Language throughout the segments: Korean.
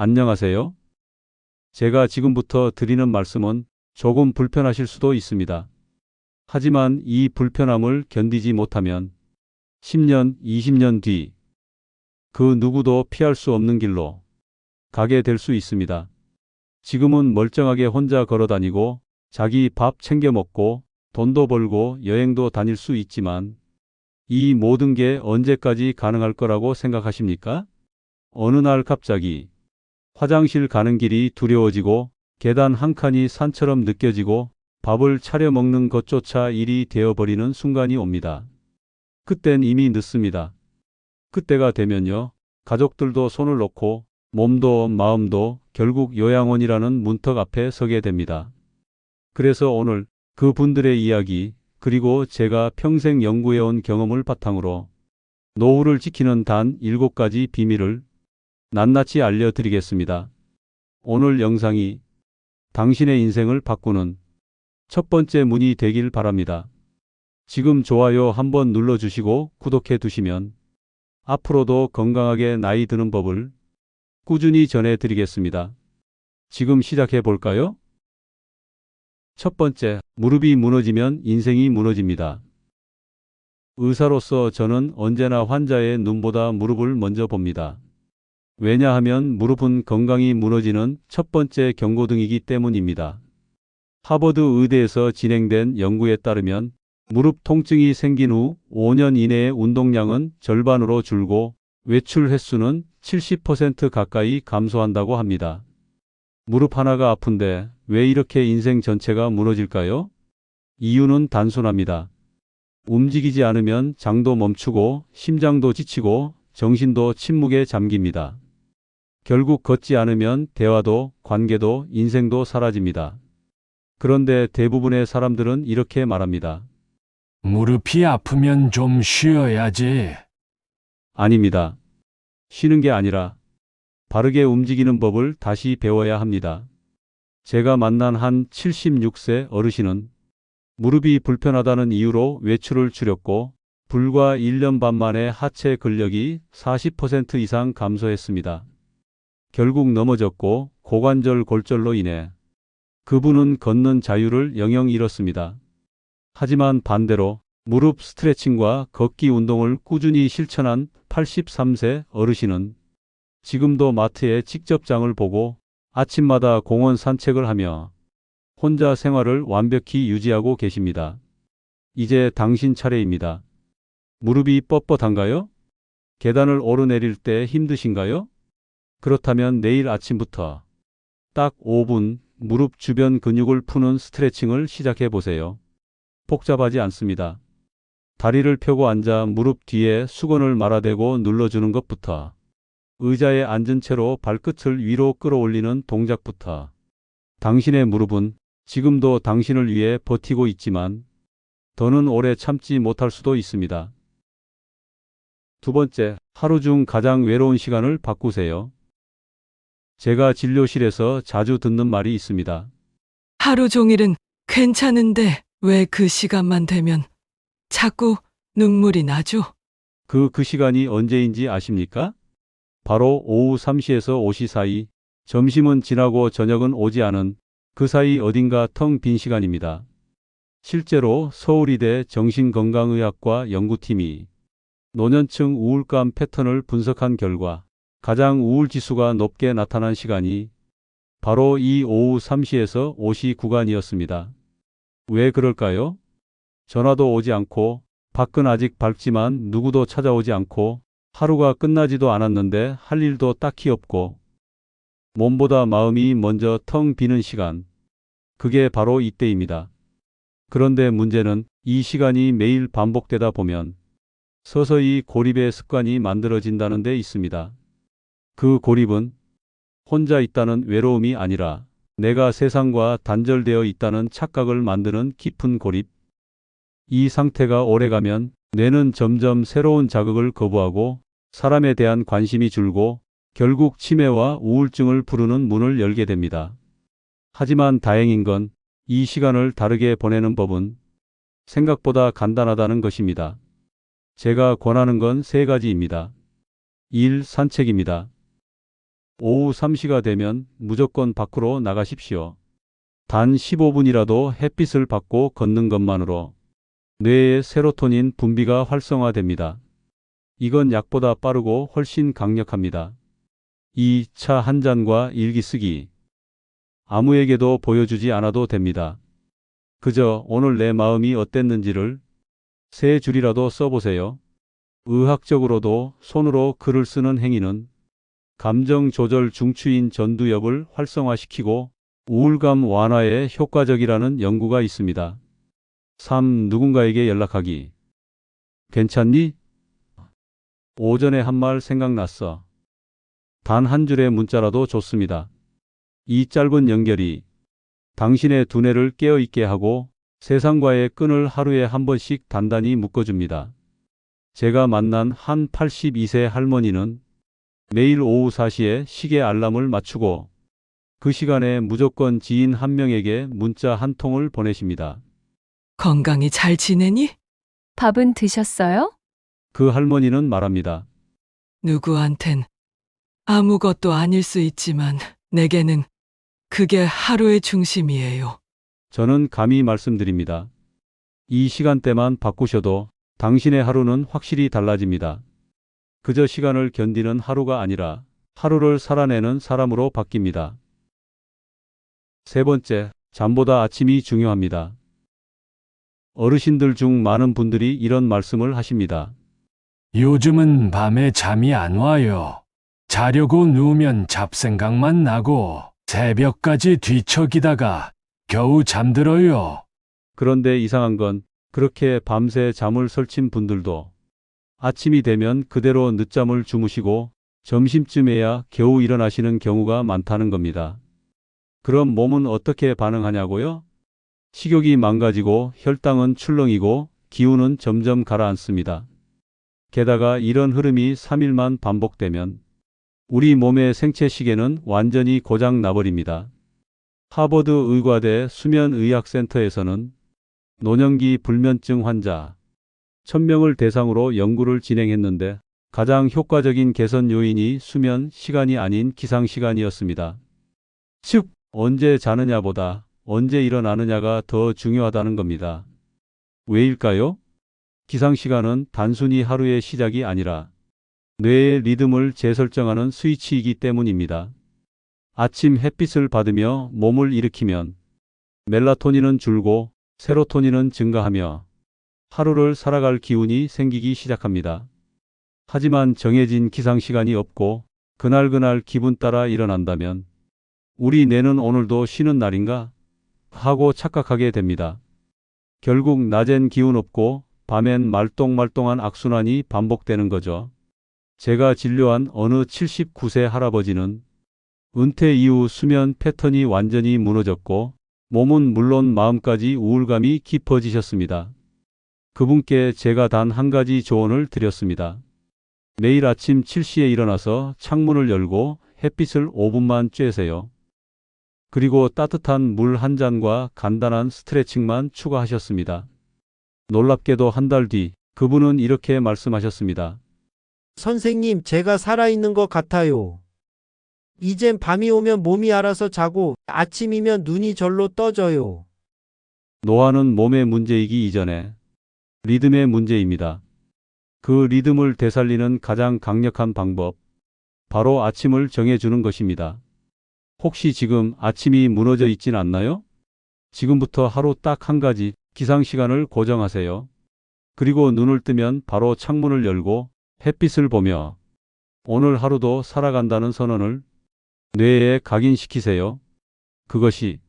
안녕하세요. 제가 지금부터 드리는 말씀은 조금 불편하실 수도 있습니다. 하지만 이 불편함을 견디지 못하면 10년, 20년 뒤 그 누구도 피할 수 없는 길로 가게 될 수 있습니다. 지금은 멀쩡하게 혼자 걸어 다니고 자기 밥 챙겨 먹고 돈도 벌고 여행도 다닐 수 있지만 이 모든 게 언제까지 가능할 거라고 생각하십니까? 어느 날 갑자기 화장실 가는 길이 두려워지고 계단 한 칸이 산처럼 느껴지고 밥을 차려 먹는 것조차 일이 되어버리는 순간이 옵니다. 그땐 이미 늦습니다. 그때가 되면요. 가족들도 손을 놓고 몸도 마음도 결국 요양원이라는 문턱 앞에 서게 됩니다. 그래서 오늘 그 분들의 이야기 그리고 제가 평생 연구해온 경험을 바탕으로 노후를 지키는 단 7가지 비밀을 낱낱이 알려드리겠습니다. 오늘 영상이 당신의 인생을 바꾸는 첫 번째 문이 되길 바랍니다. 지금 좋아요 한번 눌러주시고 구독해 두시면 앞으로도 건강하게 나이 드는 법을 꾸준히 전해드리겠습니다. 지금 시작해 볼까요? 첫 번째, 무릎이 무너지면 인생이 무너집니다. 의사로서 저는 언제나 환자의 눈보다 무릎을 먼저 봅니다. 왜냐하면 무릎은 건강이 무너지는 첫 번째 경고등이기 때문입니다. 하버드 의대에서 진행된 연구에 따르면 무릎 통증이 생긴 후 5년 이내의 운동량은 절반으로 줄고 외출 횟수는 70% 가까이 감소한다고 합니다. 무릎 하나가 아픈데 왜 이렇게 인생 전체가 무너질까요? 이유는 단순합니다. 움직이지 않으면 장도 멈추고 심장도 지치고 정신도 침묵에 잠깁니다. 결국 걷지 않으면 대화도 관계도 인생도 사라집니다. 그런데 대부분의 사람들은 이렇게 말합니다. 무릎이 아프면 좀 쉬어야지. 아닙니다. 쉬는 게 아니라 바르게 움직이는 법을 다시 배워야 합니다. 제가 만난 한 76세 어르신은 무릎이 불편하다는 이유로 외출을 줄였고 불과 1년 반 만에 하체 근력이 40% 이상 감소했습니다. 결국 넘어졌고 고관절 골절로 인해 그분은 걷는 자유를 영영 잃었습니다. 하지만 반대로 무릎 스트레칭과 걷기 운동을 꾸준히 실천한 83세 어르신은 지금도 마트에 직접 장을 보고 아침마다 공원 산책을 하며 혼자 생활을 완벽히 유지하고 계십니다. 이제 당신 차례입니다. 무릎이 뻣뻣한가요? 계단을 오르내릴 때 힘드신가요? 그렇다면 내일 아침부터 딱 5분 무릎 주변 근육을 푸는 스트레칭을 시작해 보세요. 복잡하지 않습니다. 다리를 펴고 앉아 무릎 뒤에 수건을 말아대고 눌러주는 것부터 의자에 앉은 채로 발끝을 위로 끌어올리는 동작부터 당신의 무릎은 지금도 당신을 위해 버티고 있지만 더는 오래 참지 못할 수도 있습니다. 두 번째, 하루 중 가장 외로운 시간을 바꾸세요. 제가 진료실에서 자주 듣는 말이 있습니다. 하루 종일은 괜찮은데 왜 그 시간만 되면 자꾸 눈물이 나죠? 그, 그 시간이 언제인지 아십니까? 바로 오후 3시에서 5시 사이, 점심은 지나고 저녁은 오지 않은 그 사이 어딘가 텅 빈 시간입니다. 실제로 서울이대 정신건강의학과 연구팀이 노년층 우울감 패턴을 분석한 결과 가장 우울 지수가 높게 나타난 시간이 바로 이 오후 3시에서 5시 구간이었습니다. 왜 그럴까요? 전화도 오지 않고 밖은 아직 밝지만 누구도 찾아오지 않고 하루가 끝나지도 않았는데 할 일도 딱히 없고 몸보다 마음이 먼저 텅 비는 시간. 그게 바로 이때입니다. 그런데 문제는 이 시간이 매일 반복되다 보면 서서히 고립의 습관이 만들어진다는 데 있습니다. 그 고립은 혼자 있다는 외로움이 아니라 내가 세상과 단절되어 있다는 착각을 만드는 깊은 고립. 이 상태가 오래가면 뇌는 점점 새로운 자극을 거부하고 사람에 대한 관심이 줄고 결국 치매와 우울증을 부르는 문을 열게 됩니다. 하지만 다행인 건 이 시간을 다르게 보내는 법은 생각보다 간단하다는 것입니다. 제가 권하는 건 세 가지입니다. 1. 산책입니다. 오후 3시가 되면 무조건 밖으로 나가십시오. 단 15분이라도 햇빛을 받고 걷는 것만으로 뇌의 세로토닌 분비가 활성화됩니다. 이건 약보다 빠르고 훨씬 강력합니다. 이 차 한 잔과 일기 쓰기. 아무에게도 보여주지 않아도 됩니다. 그저 오늘 내 마음이 어땠는지를 세 줄이라도 써보세요. 의학적으로도 손으로 글을 쓰는 행위는 감정 조절 중추인 전두엽을 활성화시키고 우울감 완화에 효과적이라는 연구가 있습니다. 3. 누군가에게 연락하기. 괜찮니? 오전에 한 말 생각났어. 단 한 줄의 문자라도 좋습니다. 이 짧은 연결이 당신의 두뇌를 깨어있게 하고 세상과의 끈을 하루에 한 번씩 단단히 묶어줍니다. 제가 만난 한 82세 할머니는 매일 오후 4시에 시계 알람을 맞추고 그 시간에 무조건 지인 한 명에게 문자 한 통을 보내십니다. 건강히 잘 지내니? 밥은 드셨어요? 그 할머니는 말합니다. 누구한텐 아무것도 아닐 수 있지만 내게는 그게 하루의 중심이에요. 저는 감히 말씀드립니다. 이 시간대만 바꾸셔도 당신의 하루는 확실히 달라집니다. 그저 시간을 견디는 하루가 아니라 하루를 살아내는 사람으로 바뀝니다. 세 번째, 잠보다 아침이 중요합니다. 어르신들 중 많은 분들이 이런 말씀을 하십니다. 요즘은 밤에 잠이 안 와요. 자려고 누우면 잡생각만 나고 새벽까지 뒤척이다가 겨우 잠들어요. 그런데 이상한 건 그렇게 밤새 잠을 설친 분들도 아침이 되면 그대로 늦잠을 주무시고 점심쯤에야 겨우 일어나시는 경우가 많다는 겁니다. 그럼 몸은 어떻게 반응하냐고요? 식욕이 망가지고 혈당은 출렁이고 기운은 점점 가라앉습니다. 게다가 이런 흐름이 3일만 반복되면 우리 몸의 생체 시계는 완전히 고장 나버립니다. 하버드 의과대 수면의학센터에서는 노년기 불면증 환자 1000명을 대상으로 연구를 진행했는데 가장 효과적인 개선 요인이 수면 시간이 아닌 기상 시간이었습니다. 즉, 언제 자느냐보다 언제 일어나느냐가 더 중요하다는 겁니다. 왜일까요? 기상 시간은 단순히 하루의 시작이 아니라 뇌의 리듬을 재설정하는 스위치이기 때문입니다. 아침 햇빛을 받으며 몸을 일으키면 멜라토닌은 줄고 세로토닌은 증가하며 하루를 살아갈 기운이 생기기 시작합니다. 하지만 정해진 기상 시간이 없고 그날그날 기분 따라 일어난다면 우리 뇌는 오늘도 쉬는 날인가? 하고 착각하게 됩니다. 결국 낮엔 기운 없고 밤엔 말똥말똥한 악순환이 반복되는 거죠. 제가 진료한 어느 79세 할아버지는 은퇴 이후 수면 패턴이 완전히 무너졌고 몸은 물론 마음까지 우울감이 깊어지셨습니다. 그분께 제가 단 한 가지 조언을 드렸습니다. 매일 아침 7시에 일어나서 창문을 열고 햇빛을 5분만 쬐세요. 그리고 따뜻한 물 한 잔과 간단한 스트레칭만 추가하셨습니다. 놀랍게도 한 달 뒤 그분은 이렇게 말씀하셨습니다. 선생님, 제가 살아있는 것 같아요. 이젠 밤이 오면 몸이 알아서 자고 아침이면 눈이 절로 떠져요. 노화는 몸의 문제이기 이전에 리듬의 문제입니다. 그 리듬을 되살리는 가장 강력한 방법, 바로 아침을 정해주는 것입니다. 혹시 지금 아침이 무너져 있진 않나요? 지금부터 하루 딱 한 가지 기상 시간을 고정하세요. 그리고 눈을 뜨면 바로 창문을 열고 햇빛을 보며 오늘 하루도 살아간다는 선언을 뇌에 각인시키세요. 그것이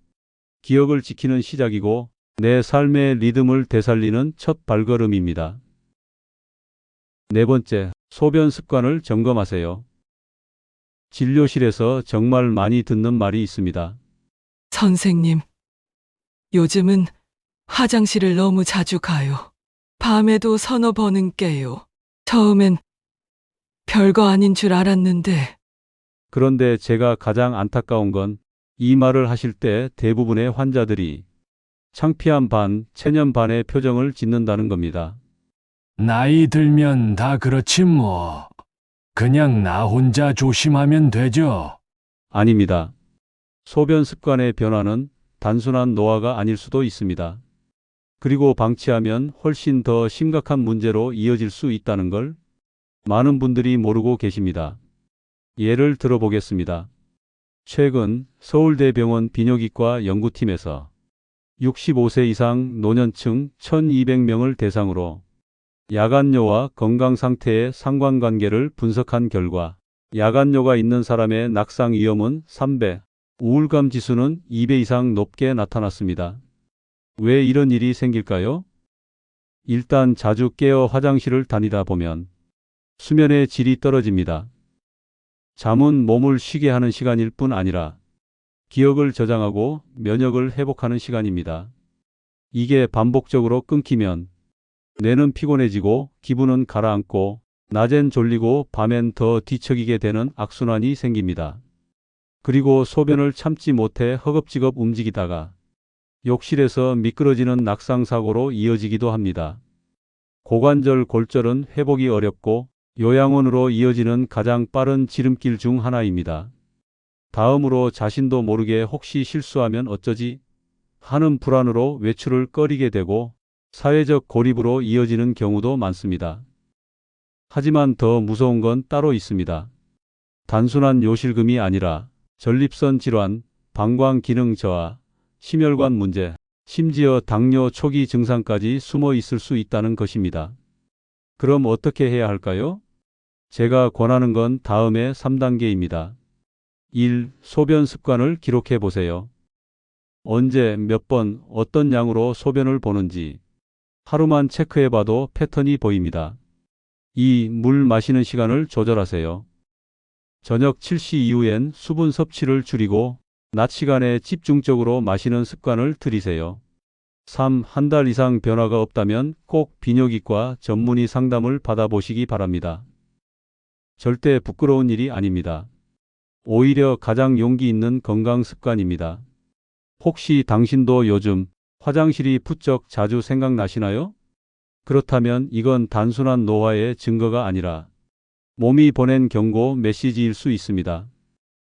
기억을 지키는 시작이고 내 삶의 리듬을 되살리는 첫 발걸음입니다. 네 번째, 소변 습관을 점검하세요. 진료실에서 정말 많이 듣는 말이 있습니다. 선생님, 요즘은 화장실을 너무 자주 가요. 밤에도 서너 번은 깨요. 처음엔 별거 아닌 줄 알았는데 그런데 제가 가장 안타까운 건 이 말을 하실 때 대부분의 환자들이 창피한 반, 체념 반의 표정을 짓는다는 겁니다. 나이 들면 다 그렇지 뭐. 그냥 나 혼자 조심하면 되죠. 아닙니다. 소변 습관의 변화는 단순한 노화가 아닐 수도 있습니다. 그리고 방치하면 훨씬 더 심각한 문제로 이어질 수 있다는 걸 많은 분들이 모르고 계십니다. 예를 들어보겠습니다. 최근 서울대병원 비뇨기과 연구팀에서 65세 이상 노년층 1200명을 대상으로 야간뇨와 건강 상태의 상관관계를 분석한 결과 야간뇨가 있는 사람의 낙상 위험은 3배, 우울감 지수는 2배 이상 높게 나타났습니다. 왜 이런 일이 생길까요? 일단 자주 깨어 화장실을 다니다 보면 수면의 질이 떨어집니다. 잠은 몸을 쉬게 하는 시간일 뿐 아니라 기억을 저장하고 면역을 회복하는 시간입니다. 이게 반복적으로 끊기면 뇌는 피곤해지고 기분은 가라앉고 낮엔 졸리고 밤엔 더 뒤척이게 되는 악순환이 생깁니다. 그리고 소변을 참지 못해 허겁지겁 움직이다가 욕실에서 미끄러지는 낙상사고로 이어지기도 합니다. 고관절 골절은 회복이 어렵고 요양원으로 이어지는 가장 빠른 지름길 중 하나입니다. 다음으로 자신도 모르게 혹시 실수하면 어쩌지 하는 불안으로 외출을 꺼리게 되고 사회적 고립으로 이어지는 경우도 많습니다. 하지만 더 무서운 건 따로 있습니다. 단순한 요실금이 아니라 전립선 질환, 방광 기능 저하, 심혈관 문제, 심지어 당뇨 초기 증상까지 숨어 있을 수 있다는 것입니다. 그럼 어떻게 해야 할까요? 제가 권하는 건 다음의 3단계입니다. 1. 소변 습관을 기록해 보세요. 언제, 몇 번, 어떤 양으로 소변을 보는지 하루만 체크해 봐도 패턴이 보입니다. 2. 물 마시는 시간을 조절하세요. 저녁 7시 이후엔 수분 섭취를 줄이고 낮 시간에 집중적으로 마시는 습관을 들이세요. 3. 한 달 이상 변화가 없다면 꼭 비뇨기과 전문의 상담을 받아보시기 바랍니다. 절대 부끄러운 일이 아닙니다. 오히려 가장 용기 있는 건강 습관입니다. 혹시 당신도 요즘 화장실이 부쩍 자주 생각나시나요? 그렇다면 이건 단순한 노화의 증거가 아니라 몸이 보낸 경고 메시지일 수 있습니다.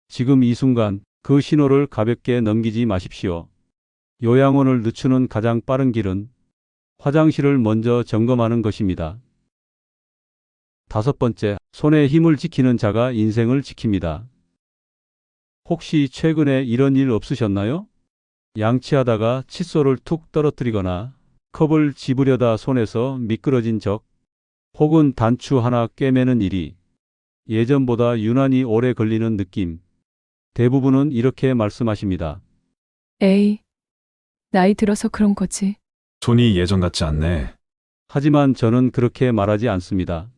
지금 이 순간 그 신호를 가볍게 넘기지 마십시오. 요양원을 늦추는 가장 빠른 길은 화장실을 먼저 점검하는 것입니다. 다섯 번째, 손에 힘을 지키는 자가 인생을 지킵니다. 혹시 최근에 이런 일 없으셨나요? 양치하다가 칫솔을 툭 떨어뜨리거나 컵을 집으려다 손에서 미끄러진 적, 혹은 단추 하나 꿰매는 일이 예전보다 유난히 오래 걸리는 느낌. 대부분은 이렇게 말씀하십니다. 에이, 나이 들어서 그런 거지. 손이 예전 같지 않네. 하지만 저는 그렇게 말하지 않습니다.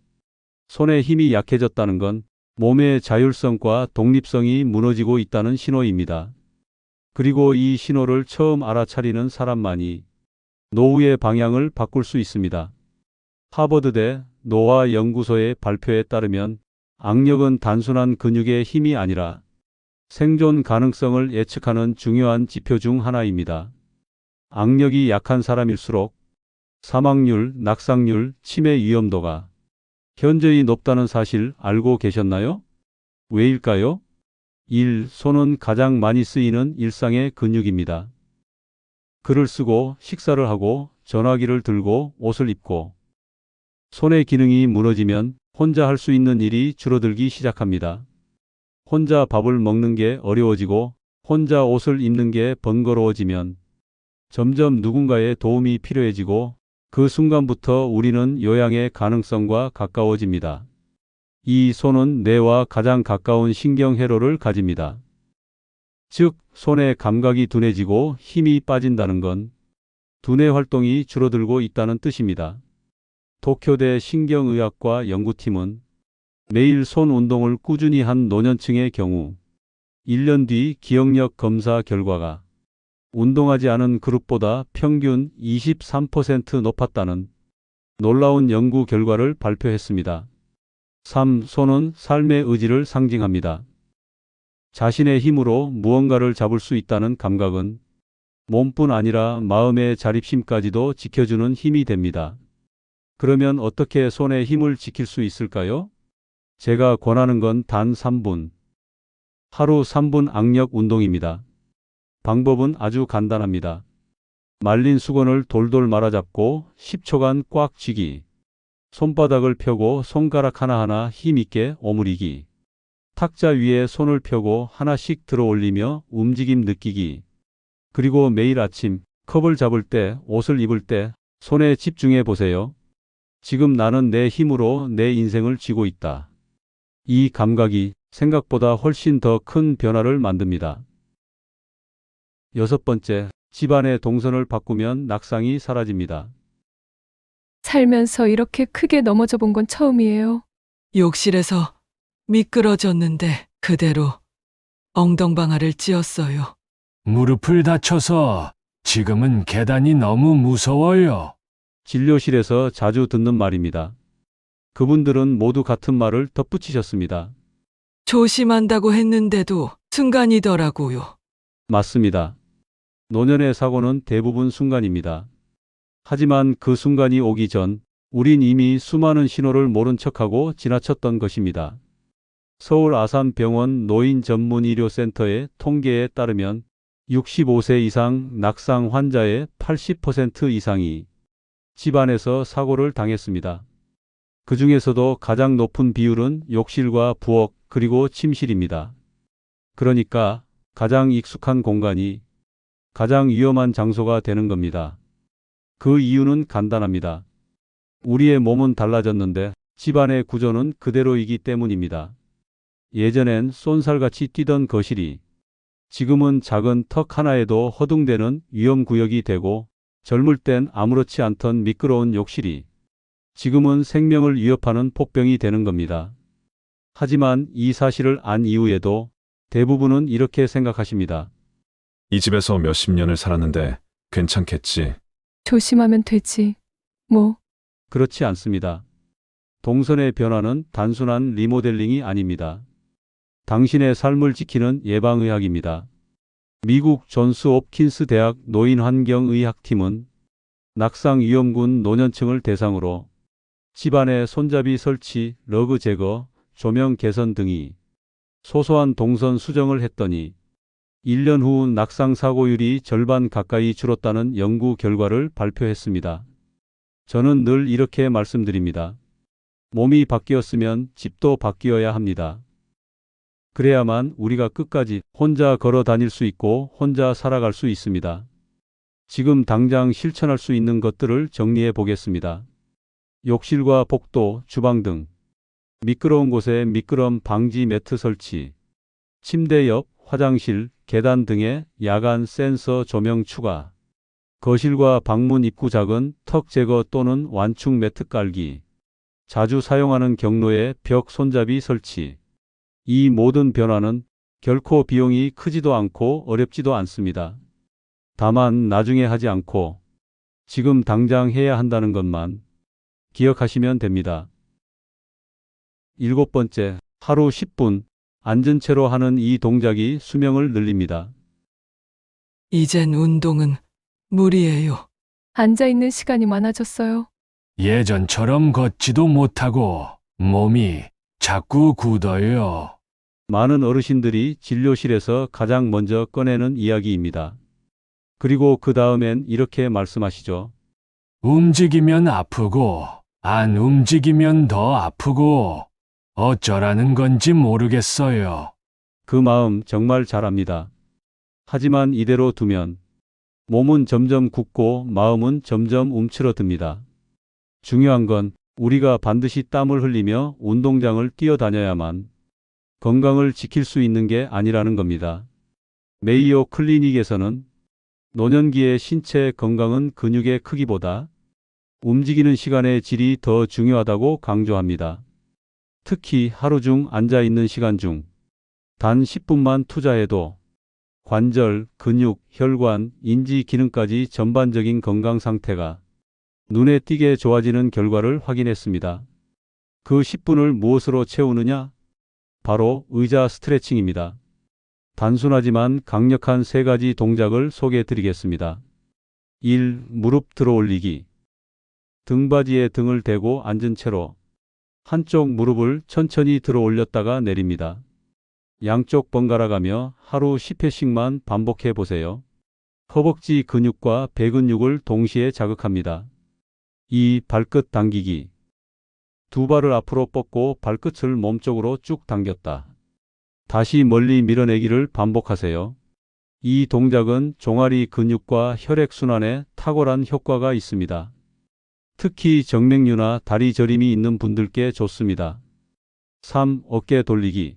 손에 힘이 약해졌다는 건 몸의 자율성과 독립성이 무너지고 있다는 신호입니다. 그리고 이 신호를 처음 알아차리는 사람만이 노후의 방향을 바꿀 수 있습니다. 하버드대 노화 연구소의 발표에 따르면 악력은 단순한 근육의 힘이 아니라 생존 가능성을 예측하는 중요한 지표 중 하나입니다. 악력이 약한 사람일수록 사망률, 낙상률, 치매 위험도가 현저히 높다는 사실 알고 계셨나요? 왜일까요? 1. 손은 가장 많이 쓰이는 일상의 근육입니다. 글을 쓰고 식사를 하고 전화기를 들고 옷을 입고 손의 기능이 무너지면 혼자 할 수 있는 일이 줄어들기 시작합니다. 혼자 밥을 먹는 게 어려워지고 혼자 옷을 입는 게 번거로워지면 점점 누군가의 도움이 필요해지고 그 순간부터 우리는 요양의 가능성과 가까워집니다. 이 손은 뇌와 가장 가까운 신경회로를 가집니다. 즉, 손의 감각이 둔해지고 힘이 빠진다는 건 두뇌 활동이 줄어들고 있다는 뜻입니다. 도쿄대 신경의학과 연구팀은 매일 손 운동을 꾸준히 한 노년층의 경우 1년 뒤 기억력 검사 결과가 운동하지 않은 그룹보다 평균 23% 높았다는 놀라운 연구 결과를 발표했습니다. 3. 손은 삶의 의지를 상징합니다. 자신의 힘으로 무언가를 잡을 수 있다는 감각은 몸뿐 아니라 마음의 자립심까지도 지켜주는 힘이 됩니다. 그러면 어떻게 손의 힘을 지킬 수 있을까요? 제가 권하는 건 단 3분. 하루 3분 악력 운동입니다. 방법은 아주 간단합니다. 말린 수건을 돌돌 말아잡고 10초간 꽉 쥐기. 손바닥을 펴고 손가락 하나하나 힘있게 오므리기. 탁자 위에 손을 펴고 하나씩 들어 올리며 움직임 느끼기. 그리고 매일 아침 컵을 잡을 때, 옷을 입을 때 손에 집중해 보세요. 지금 나는 내 힘으로 내 인생을 쥐고 있다. 이 감각이 생각보다 훨씬 더 큰 변화를 만듭니다. 여섯 번째, 집안의 동선을 바꾸면 낙상이 사라집니다. 살면서 이렇게 크게 넘어져 본 건 처음이에요. 욕실에서 미끄러졌는데 그대로 엉덩방아를 찧었어요. 무릎을 다쳐서 지금은 계단이 너무 무서워요. 진료실에서 자주 듣는 말입니다. 그분들은 모두 같은 말을 덧붙이셨습니다. 조심한다고 했는데도 순간이더라고요. 맞습니다. 노년의 사고는 대부분 순간입니다. 하지만 그 순간이 오기 전 우린 이미 수많은 신호를 모른 척하고 지나쳤던 것입니다. 서울 아산병원 노인전문의료센터의 통계에 따르면 65세 이상 낙상 환자의 80% 이상이 집안에서 사고를 당했습니다. 그 중에서도 가장 높은 비율은 욕실과 부엌 그리고 침실입니다. 그러니까 가장 익숙한 공간이 가장 위험한 장소가 되는 겁니다. 그 이유는 간단합니다. 우리의 몸은 달라졌는데 집안의 구조는 그대로이기 때문입니다. 예전엔 쏜살같이 뛰던 거실이 지금은 작은 턱 하나에도 허둥대는 위험구역이 되고 젊을 땐 아무렇지 않던 미끄러운 욕실이 지금은 생명을 위협하는 폭병이 되는 겁니다. 하지만 이 사실을 안 이후에도 대부분은 이렇게 생각하십니다. 이 집에서 몇십 년을 살았는데 괜찮겠지. 조심하면 되지. 뭐, 그렇지 않습니다. 동선의 변화는 단순한 리모델링이 아닙니다. 당신의 삶을 지키는 예방의학입니다. 미국 존스 옵킨스 대학 노인환경의학팀은 낙상 위험군 노년층을 대상으로 집안의 손잡이 설치, 러그 제거, 조명 개선 등이 소소한 동선 수정을 했더니 1년 후 낙상 사고율이 절반 가까이 줄었다는 연구 결과를 발표했습니다. 저는 늘 이렇게 말씀드립니다. 몸이 바뀌었으면 집도 바뀌어야 합니다. 그래야만 우리가 끝까지 혼자 걸어 다닐 수 있고 혼자 살아갈 수 있습니다. 지금 당장 실천할 수 있는 것들을 정리해 보겠습니다. 욕실과 복도, 주방 등 미끄러운 곳에 미끄럼 방지 매트 설치, 침대 옆, 화장실, 계단 등에 야간 센서 조명 추가, 거실과 방문 입구 작은 턱 제거 또는 완충 매트 깔기, 자주 사용하는 경로에 벽 손잡이 설치. 이 모든 변화는 결코 비용이 크지도 않고 어렵지도 않습니다. 다만 나중에 하지 않고 지금 당장 해야 한다는 것만 기억하시면 됩니다. 일곱 번째, 하루 10분 앉은 채로 하는 이 동작이 수명을 늘립니다. 이젠 운동은 무리예요. 앉아있는 시간이 많아졌어요. 예전처럼 걷지도 못하고 몸이 자꾸 굳어요. 많은 어르신들이 진료실에서 가장 먼저 꺼내는 이야기입니다. 그리고 그 다음엔 이렇게 말씀하시죠. 움직이면 아프고 안 움직이면 더 아프고 어쩌라는 건지 모르겠어요. 그 마음 정말 잘 압니다. 하지만 이대로 두면 몸은 점점 굳고 마음은 점점 움츠러듭니다. 중요한 건 우리가 반드시 땀을 흘리며 운동장을 뛰어다녀야만 건강을 지킬 수 있는 게 아니라는 겁니다. 메이오 클리닉에서는 노년기의 신체 건강은 근육의 크기보다 움직이는 시간의 질이 더 중요하다고 강조합니다. 특히 하루 중 앉아 있는 시간 중 단 10분만 투자해도 관절, 근육, 혈관, 인지 기능까지 전반적인 건강 상태가 눈에 띄게 좋아지는 결과를 확인했습니다. 그 10분을 무엇으로 채우느냐? 바로 의자 스트레칭입니다. 단순하지만 강력한 세 가지 동작을 소개해 드리겠습니다. 1. 무릎 들어 올리기. 등받이에 등을 대고 앉은 채로 한쪽 무릎을 천천히 들어 올렸다가 내립니다. 양쪽 번갈아 가며 하루 10회씩만 반복해 보세요. 허벅지 근육과 배 근육을 동시에 자극합니다. 2. 발끝 당기기. 두 발을 앞으로 뻗고 발끝을 몸쪽으로 쭉 당겼다. 다시 멀리 밀어내기를 반복하세요. 이 동작은 종아리 근육과 혈액순환에 탁월한 효과가 있습니다. 특히 정맥류나 다리 저림이 있는 분들께 좋습니다. 3. 어깨 돌리기.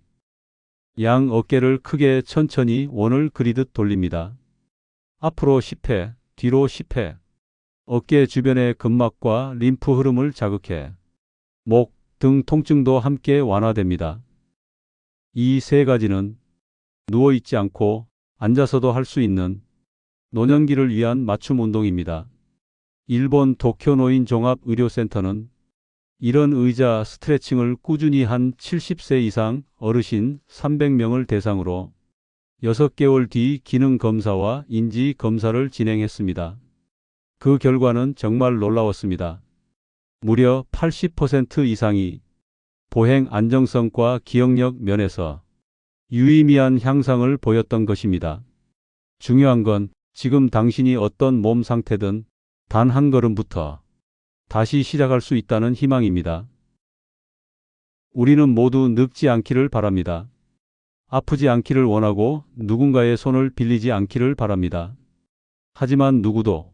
양 어깨를 크게 천천히 원을 그리듯 돌립니다. 앞으로 10회, 뒤로 10회. 어깨 주변의 근막과 림프 흐름을 자극해 목, 등 통증도 함께 완화됩니다. 이 세 가지는 누워 있지 않고 앉아서도 할 수 있는 노년기를 위한 맞춤 운동입니다. 일본 도쿄 노인 종합 의료센터는 이런 의자 스트레칭을 꾸준히 한 70세 이상 어르신 300명을 대상으로 6개월 뒤 기능 검사와 인지 검사를 진행했습니다. 그 결과는 정말 놀라웠습니다. 무려 80% 이상이 보행 안정성과 기억력 면에서 유의미한 향상을 보였던 것입니다. 중요한 건 지금 당신이 어떤 몸 상태든 단 한 걸음부터 다시 시작할 수 있다는 희망입니다. 우리는 모두 늙지 않기를 바랍니다. 아프지 않기를 원하고 누군가의 손을 빌리지 않기를 바랍니다. 하지만 누구도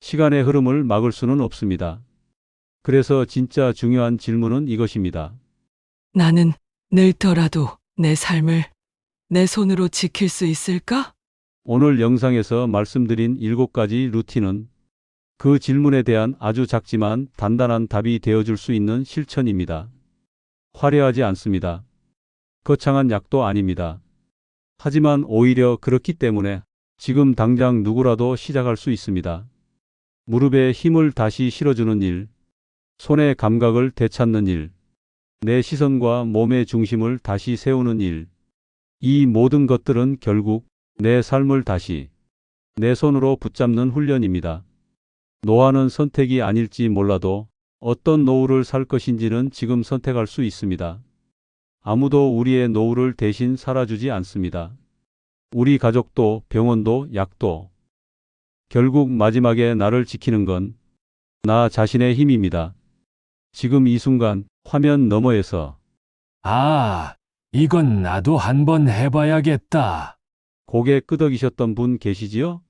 시간의 흐름을 막을 수는 없습니다. 그래서 진짜 중요한 질문은 이것입니다. 나는 늙더라도 내 삶을 내 손으로 지킬 수 있을까? 오늘 영상에서 말씀드린 7가지 루틴은 그 질문에 대한 아주 작지만 단단한 답이 되어줄 수 있는 실천입니다. 화려하지 않습니다. 거창한 약도 아닙니다. 하지만 오히려 그렇기 때문에 지금 당장 누구라도 시작할 수 있습니다. 무릎에 힘을 다시 실어주는 일, 손의 감각을 되찾는 일, 내 시선과 몸의 중심을 다시 세우는 일. 이 모든 것들은 결국 내 삶을 다시 내 손으로 붙잡는 훈련입니다. 노화는 선택이 아닐지 몰라도 어떤 노후를 살 것인지는 지금 선택할 수 있습니다. 아무도 우리의 노후를 대신 살아주지 않습니다. 우리 가족도 병원도 약도 결국 마지막에 나를 지키는 건 나 자신의 힘입니다. 지금 이 순간 화면 너머에서 아, 이건 나도 한번 해봐야겠다. 고개 끄덕이셨던 분 계시지요?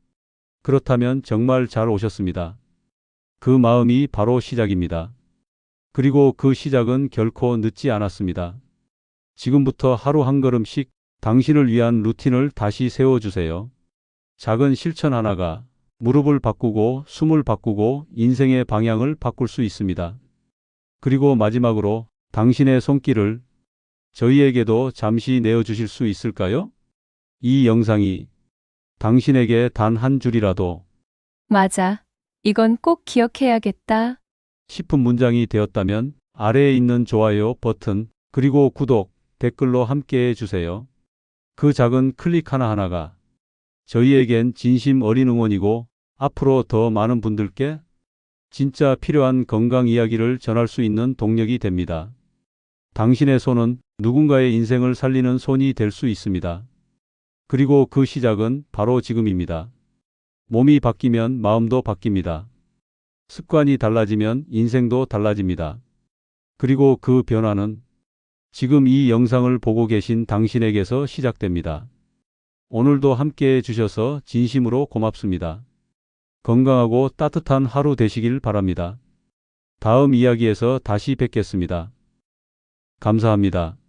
그렇다면 정말 잘 오셨습니다. 그 마음이 바로 시작입니다. 그리고 그 시작은 결코 늦지 않았습니다. 지금부터 하루 한 걸음씩 당신을 위한 루틴을 다시 세워주세요. 작은 실천 하나가 무릎을 바꾸고 숨을 바꾸고 인생의 방향을 바꿀 수 있습니다. 그리고 마지막으로 당신의 손길을 저희에게도 잠시 내어주실 수 있을까요? 이 영상이 당신에게 단 한 줄이라도 맞아. 이건 꼭 기억해야겠다. 싶은 문장이 되었다면 아래에 있는 좋아요 버튼 그리고 구독, 댓글로 함께 해 주세요. 그 작은 클릭 하나하나가 저희에겐 진심 어린 응원이고 앞으로 더 많은 분들께 진짜 필요한 건강 이야기를 전할 수 있는 동력이 됩니다. 당신의 손은 누군가의 인생을 살리는 손이 될 수 있습니다. 그리고 그 시작은 바로 지금입니다. 몸이 바뀌면 마음도 바뀝니다. 습관이 달라지면 인생도 달라집니다. 그리고 그 변화는 지금 이 영상을 보고 계신 당신에게서 시작됩니다. 오늘도 함께 해주셔서 진심으로 고맙습니다. 건강하고 따뜻한 하루 되시길 바랍니다. 다음 이야기에서 다시 뵙겠습니다. 감사합니다.